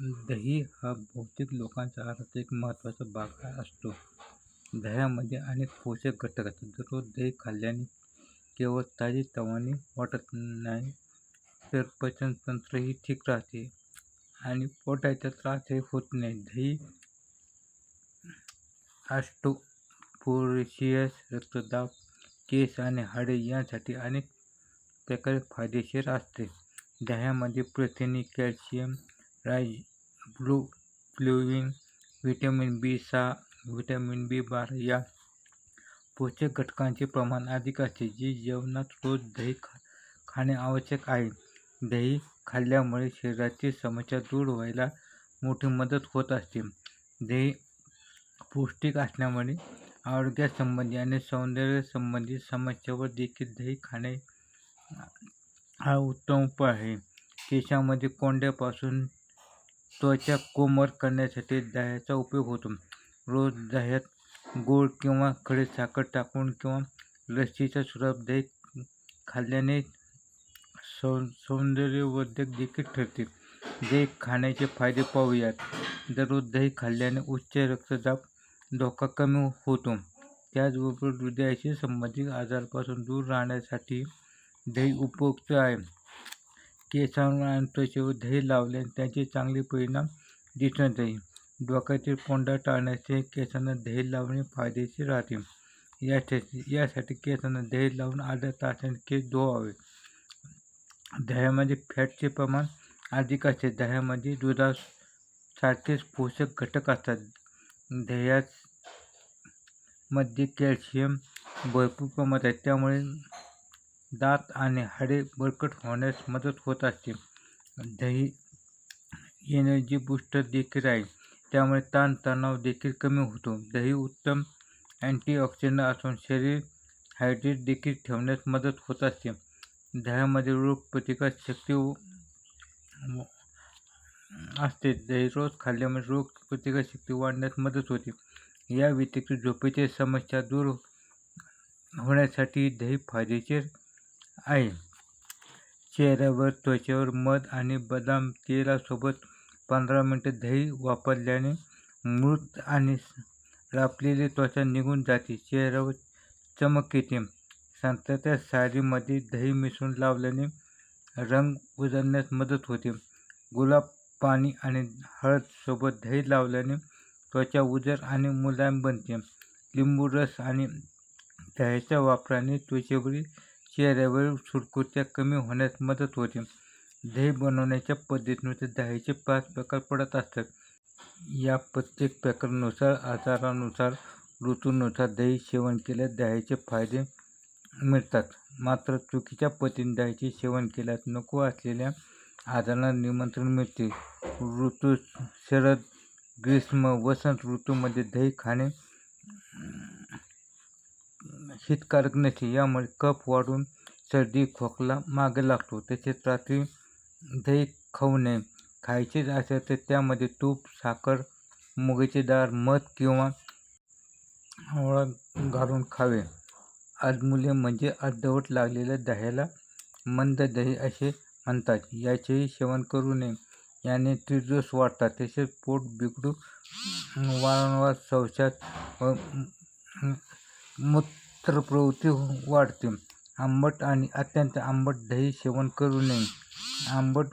दही हा बहुतेक लोकांच्या आहाराचा एक महत्त्वाचा भाग असतो. दह्यामध्ये अनेक पोषक घटक असतात. दररोज दही खाल्ल्याने केवळ ताजेतवाने वाटत नाही, तर पचनतंत्रही ठीक राहते आणि पोटाचा त्रासही होत नाही. दही ऑस्टिओपोरोसिस, रक्तदाब, केस आणि हाडे यांसाठी अनेक प्रकारे फायदेशीर असते. दह्यामध्ये प्रथिने, calcium, blue riboflavin, vitamin B सहा, व्हिटॅमिन बी बारा या पोषक घटकांचे प्रमाण अधिक असते, जे जेवणात रोज दही खा खाणे आवश्यक आहे. दही खाल्ल्यामुळे शरीराची समस्या दूर व्हायला मोठी मदत होत असते. दही पौष्टिक असल्यामुळे आरोग्यासंबंधी आणि सौंदर्यासंबंधी समस्यावर देखील दही खाणे हा उत्तम उपाय आहे. केशामध्ये कोंड्यापासून त्वचा कोमट करण्यासाठी दह्याचा उपयोग होतो. रोज दह्यात गूळ किंवा खडीसाखर टाकून किंवा लस्सीच्या स्वरूपात दही खाल्ल्याने सौ सौंदर्यवर्धक देखील ठरते. दही खाण्याचे फायदे पाहूयात दररोज दही खाल्ल्याने उच्च रक्तदाब धोका कमी होतो. त्याचबरोबर हृदयाशी संबंधित आजारापासून दूर राहण्यासाठी दही उपयुक्त आहे. केसांवर आणि त्वचेवर दही लावल्याने त्याचे चांगले परिणाम दिसून येईल डोक्यातील कोंडा टाळण्यासाठी केसांना दही लावणे फायदेशीर राहते. यासाठी केसांना दही लावून अर्ध्या तासाने केस धुवावे. दह्यामध्ये फॅटचे प्रमाण अधिक असते. दह्यामध्ये दुधासारखेच पोषक घटक असतात. दह्यामध्ये कॅल्शियम भरपूर प्रमाणात आहे, त्यामुळे दात आणि हाडे बळकट होण्यास मदत होत असते. दही एनर्जी बूस्टर देखील आहे, त्यामुळे ताणतणाव देखील कमी होतो. दही उत्तम अँटीऑक्सिडंट असून शरीर हायड्रेट देखील ठेवण्यास मदत होत असते. दह्यामध्ये रोगप्रतिकारक शक्ती असते. दही रोज खाल्ल्यामुळे रोगप्रतिकारक शक्ती वाढण्यास मदत होते. या व्यतिरिक्त झोपेच्या समस्या दूर होण्यासाठी दही फायदेशीर आहे. चेहऱ्यावर, त्वचेवर मध आणि बदाम तेलासोबत पंधरा मिनटं दही वापरल्याने मृत आणि रापलेली त्वचा निघून जाते. चेहऱ्यावर चमक येते. संत्र्याच्या साडीमध्ये दही मिसळून लावल्याने रंग उजळण्यास मदत होते. गुलाब पाणी आणि हळदसोबत दही लावल्याने त्वचा उजळ आणि मुलायम बनते. लिंबू रस आणि दह्याच्या वापराने त्वचेवरील, चेहऱ्यावरील सुरकुत्या कमी होण्यास मदत होते. दही बनवण्याच्या पद्धतीनुसार दह्याचे पाच प्रकार पडत असतात. या प्रत्येक प्रकारानुसार, आजारानुसार, ऋतूनुसार दही सेवन केल्यास दह्याचे फायदे मिळतात. मात्र चुकीच्या पद्धतीने दह्याचे सेवन केल्यास नको असलेल्या आजारांना निमंत्रण मिळते. ऋतू शरद, ग्रीष्म, वसंत ऋतूमध्ये दही खाणे हितकारक नसते. यामुळे कफ वाढून सर्दी, खोकला मागे लागतो. तसेच रात्री दही खाऊ नये. खायचेच असेल तर त्यामध्ये तूप, साखर, मुगाचे डाळ, मध किंवा आवळा घालून खावे. अधमुले म्हणजे अर्धवट लागलेल्या दह्याला मंद दही असे म्हणतात. याचेही सेवन करू नये. याने त्रिदोष वाढतात. तसेच पोट बिघडू वारंवार शौचात व मूत्रप्रवृत्ती वाढते. आंबट आणि अत्यंत आंबट दही सेवन करू नये. आंबट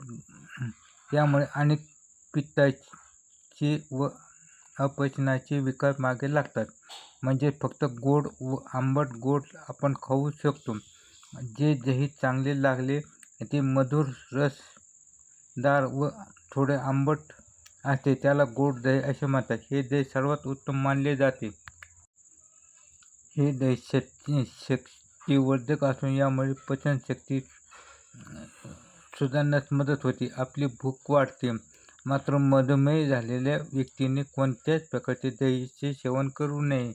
यामुळे अनेक पित्ताचे व अपचनाचे विकार मागे लागतात. म्हणजे फक्त गोड व आंबट-गोड आपण खाऊ शकतो. जे दही चांगले लागले ते मधुर, रसदार व थोडे आंबट असते त्याला गोड दही असे म्हणतात. हे दही सर्वात उत्तम मानले जाते. हे दही शक्तिवर्धक असून यामुळे पचनशक्ती सुधारण्यास मदत होते. आपली भूक वाढते. मात्र मधुमेह झालेल्या व्यक्तीने कोणत्याच प्रकारचे दहीचे सेवन करू नये.